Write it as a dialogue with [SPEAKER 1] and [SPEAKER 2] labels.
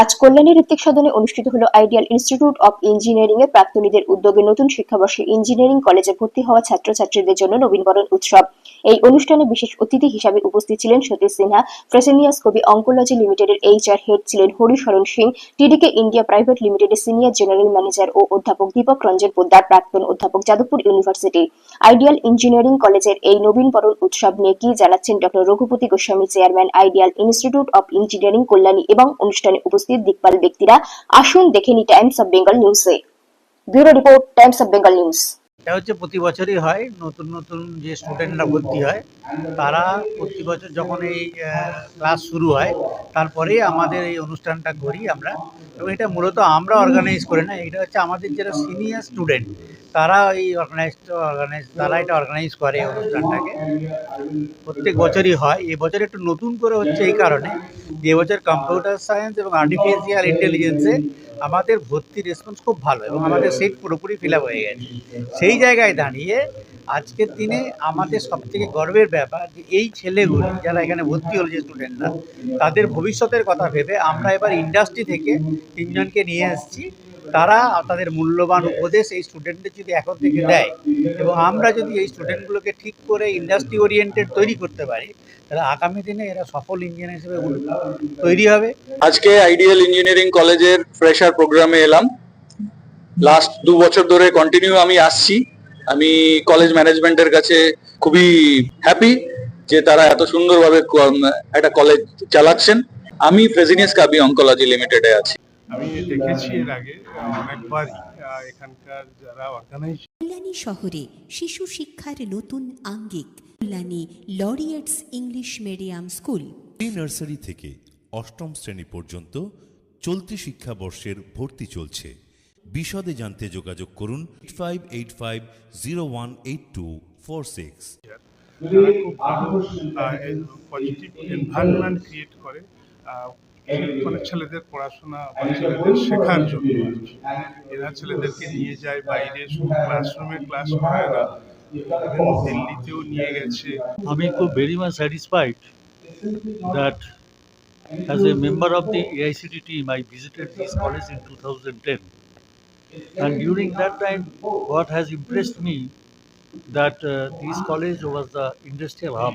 [SPEAKER 1] আজ কল্যাণী ঋত্বিক সদনে অনুষ্ঠিত হল আইডিয়াল ইনস্টিটিউট অব ইঞ্জিনিয়ারিং এর প্রাক্তনীদের উদ্যোগে নতুন শিক্ষাবর্ষে ইঞ্জিনিয়ারিং কলেজে ভর্তি হওয়া ছাত্রছাত্রীদের জন্য নবীনবরণ উৎসব এই অনুষ্ঠানে বিশেষ অতিথি হিসাবে উপস্থিত ছিলেন সতীশ সিনহা ফ্রেসেনিয়াস কবি অঙ্কোলজি লিমিটেডের এইচআর হেড ছিলেন Harisharan Singh TDK India private লিমিটেডের সিনিয়র জেনারেল ম্যানেজার ও অধ্যাপক দীপক রঞ্জন পোদ্দার প্রাক্তন অধ্যাপক যাদবপুর ইউনিভার্সিটি আইডিয়াল ইঞ্জিনিয়ারিং কলেজের এই নবীনবরণ উৎসব নিয়ে কি জানাচ্ছেন doctor Raghupati Goswami chairman ideal institute of engineering Kalyani এবং অনুষ্ঠানে উপস্থিত উপস্থিত দিকপাল ব্যক্তিরা আসুন দেখে নি টাইমস অফ বেঙ্গল নিউজে bureau report times of Bengal news
[SPEAKER 2] এটা হচ্ছে প্রতি বছরই হয় নতুন নতুন যে স্টুডেন্টরা ভর্তি হয় তারা প্রতি বছর যখন এই ক্লাস শুরু হয় তারপরে আমাদের এই অনুষ্ঠানটা করি আমরা এবং এটা মূলত আমরা অর্গানাইজ করি না এটা হচ্ছে আমাদের যারা সিনিয়র স্টুডেন্ট তারা এই অর্গানাইজ অর্গানাইজ তারা এটা অর্গানাইজ করে অনুষ্ঠানটাকে প্রত্যেক বছরই হয় এবছর একটু নতুন করে হচ্ছে এই কারণে যে এবছর কম্পিউটার সায়েন্স এবং আর্টিফিশিয়াল ইন্টেলিজেন্সে আমাদের ভর্তি রেসপন্স খুব ভালো এবং আমাদের সিট পুরোপুরি ফিল আপ হয়ে গেছে সেই জায়গায় দাঁড়িয়ে আজকের দিনে আমাদের সবথেকে গর্বের ব্যাপার যে এই ছেলেগুলি যারা এখানে ভর্তি হলো যে স্টুডেন্টরা তাদের ভবিষ্যতের কথা ভেবে আমরা এবার ইন্ডাস্ট্রি থেকে তিনজনকে নিয়ে এসেছি তারা তাদের মূল্যবান উপদেশ এই স্টুডেন্টদের যদি এখন থেকে দেয় এবং আমরা যদি এই স্টুডেন্টগুলোকে ঠিক করে ইন্ডাস্ট্রি ওরিয়েন্টেড তৈরি করতে পারি তাহলে আগামী দিনে এরা সফল ইঞ্জিনিয়ার হিসেবে তৈরি হবে
[SPEAKER 3] আজকে আইডিয়াল ইঞ্জিনিয়ারিং কলেজের ফ্রেশার প্রোগ্রামে এলাম লাস্ট দু বছর ধরে কন্টিনিউ আমি আসছি আমি কলেজ ম্যানেজমেন্টের কাছে খুবই হ্যাপি যে তারা এত সুন্দরভাবে একটা কলেজ চালাচ্ছেন আমি ফ্রেজিনিয়াস কাবি অঙ্কোলজি লিমিটেডে আছি
[SPEAKER 4] আমি দেখেছি এর আগে অনেকবারই এখানকার যারা অর্গানাইজ
[SPEAKER 5] কল্যাণী শহরে শিশু শিক্ষার নতুন আঙ্গিক Kalyani laureates English medium school
[SPEAKER 6] pre nursery থেকে অষ্টম শ্রেণী পর্যন্ত চলতি শিক্ষাবর্ষের ভর্তি চলছে বিশদে জানতে যোগাযোগ করুন five eight five zero one eight two four six
[SPEAKER 7] positive environment create করে মানে ছেলেদের পড়াশোনা ছেলেদের শেখার জন্য এরা ছেলেদেরকে নিয়ে যায় বাইরে ক্লাসরুমে ক্লাস করে না দিল্লিতেও নিয়ে গেছে
[SPEAKER 8] আমি খুব very much satisfied that as a member of the AICD team I visited this college in two thousand ten and during that time what has impressed me that this college was the industrial hub